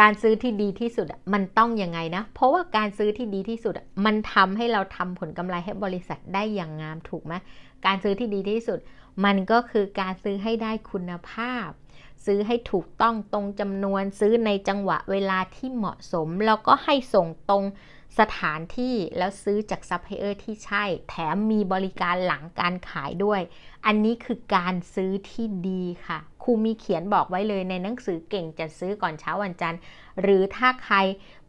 การซื้อที่ดีที่สุดมันต้องยังไงนะ เพราะว่าการซื้อที่ดีที่สุดมันทำให้เราทำผลกำไรให้บริษัทได้อย่างงามถูกไหมการซื้อที่ดีที่สุด มันก็คือการซื้อให้ได้คุณภาพ ซื้อให้ถูกต้องตรงจำนวนซื้อในจังหวะเวลาที่เหมาะสม แล้วก็ให้ส่งตรงสถานที่แล้วซื้อจากซัพพลายเออร์ที่ใช่ แถมมีบริการหลังการขายด้วย อันนี้คือการซื้อที่ดีค่ะ รูมีเขียนบอกไว้เลยในหนังสือเก่งจะซื้อก่อนเช้าวันจันทร์ หรือถ้าใคร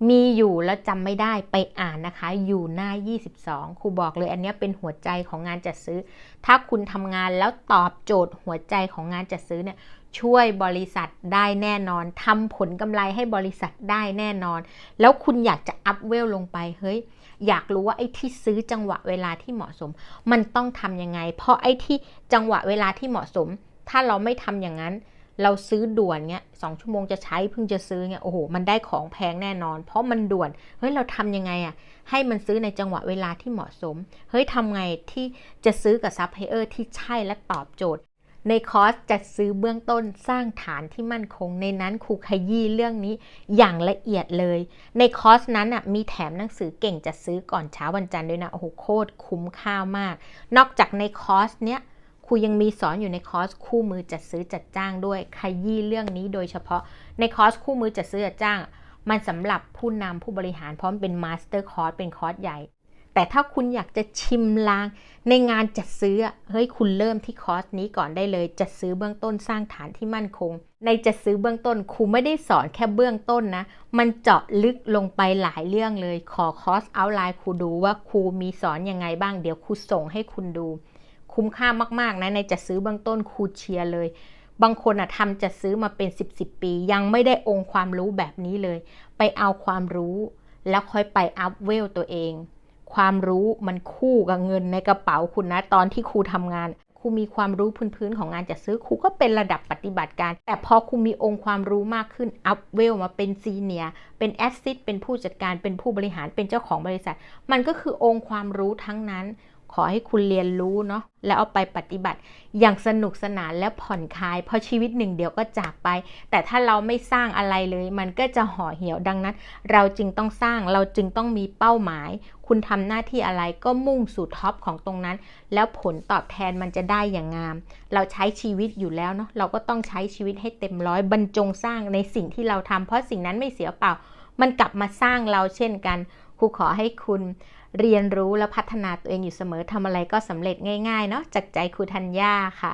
มีอยู่แล้วจำไม่ได้ไปอ่านนะคะ อยู่หน้า 22 ครูบอกเลยอันนี้เป็นหัวใจของงานจัดซื้อ ถ้าคุณทำงานแล้วตอบโจทย์หัวใจของงานจัดซื้อเนี่ยช่วยบริษัทได้แน่นอนทำผลกำไรให้บริษัทได้แน่นอน แล้วคุณอยากจะอัพเวลลงไปเฮ้ยอยากรู้ว่าไอ้ที่ซื้อจังหวะเวลาที่เหมาะสม มันต้องทำยังไง เพราะไอ้ที่จังหวะเวลาที่เหมาะสม ถ้าเราไม่ทำอย่างนั้น เราซื้อด่วนเงี้ยสองชั่วโมงจะใช้เพิ่งจะซื้อเงี้ยโอ้โหมันได้ของแพงแน่นอน เพราะมันด่วนเฮ้ยเราทำยังไงอะให้มันซื้อในจังหวะเวลาที่เหมาะสมเฮ้ยทำไงที่จะซื้อกับซัพพลายเออร์ที่ใช่และตอบโจทย์ในคอร์สจัดซื้อเบื้องต้นสร้างฐานที่มั่นคง ในนั้นครูขยี้เรื่องนี้อย่างละเอียดเลย ในคอร์สนั้นอะมีแถมหนังสือเก่งจัดซื้อก่อนเช้าวันจันทร์ด้วยนะ โอ้โหโคตรคุ้มค่ามาก นอกจากในคอร์สเนี้ย ครูยังมีสอนอยู่ในคอร์สคู่มือจัดซื้อจัดจ้างด้วยขยี้เรื่องนี้โดยเฉพาะในคอร์สคู่มือจัดซื้อจัดจ้าง มันสำหรับผู้นำผู้บริหารพราะมันเป็นมาสเตอร์คอร์สเป็นคอร์สใหญ่ แต่ถ้าคุณอยากจะชิมลาง ในงานจัดซื้อเฮ้ยคุณเริ่มที่คอร์สนี้ก่อนได้เลยจัดซื้อเบื้องต้นสร้างฐานที่มั่นคง ในจัดซื้อเบื้องต้นครูไม่ได้สอนแค่เบื้องต้นนะ มันเจาะลึกลงไปหลายเรื่องเลยขอคอร์สเอาไลน์ครูดูว่าครูมีสอนยังไงบ้างเดี๋ยวครูส่งให้คุณดู คุ้มค่ามากๆนะในจัดซื้อเบื้องต้นครูเชียร์เลย บางคนอะทำจัดซื้อมาเป็น 10 10ปี ยังไม่ได้องค์ความรู้แบบนี้เลย ไปเอาความรู้ แล้วค่อยไปอัพเวลตัวเอง ความรู้มันคู่กับเงินในกระเป๋าคุณนะ ตอนที่ครูทำงานครูมีความรู้พื้นๆของงานจัดซื้อครูก็เป็นระดับปฏิบัติการ แต่พอครูมีองค์ความรู้มากขึ้นอัพเวลมาเป็นซีเนียเป็นแอสซิสเป็นผู้จัดการเป็นผู้บริหารเป็นเจ้าของบริษัท มันก็คือองค์ความรู้ทั้งนั้น ขอให้คุณเรียนรู้เนาะแล้วเอาไปปฏิบัติอย่างสนุกสนานและผ่อนคลาย เพราะชีวิตหนึ่งเดียวก็จากไป แต่ถ้าเราไม่สร้างอะไรเลย มันก็จะห่อเหี่ยวดังนั้น เราจึงต้องสร้างเราจึงต้องมีเป้าหมาย คุณทำหน้าที่อะไรก็มุ่งสู่ท็อปของตรงนั้น แล้วผลตอบแทนมันจะได้อย่างงาม เราใช้ชีวิตอยู่แล้วเนาะเราก็ต้องใช้ชีวิตให้เต็มร้อยบรรจงสร้างในสิ่งที่เราทำเพราะสิ่งนั้นไม่เสียเปล่า มันกลับมาสร้างเราเช่นกันครูขอให้คุณ เรียนรู้และพัฒนาตัวเองอยู่เสมอทำอะไรก็สำเร็จง่ายๆเนาะจากใจครูธัญญาค่ะ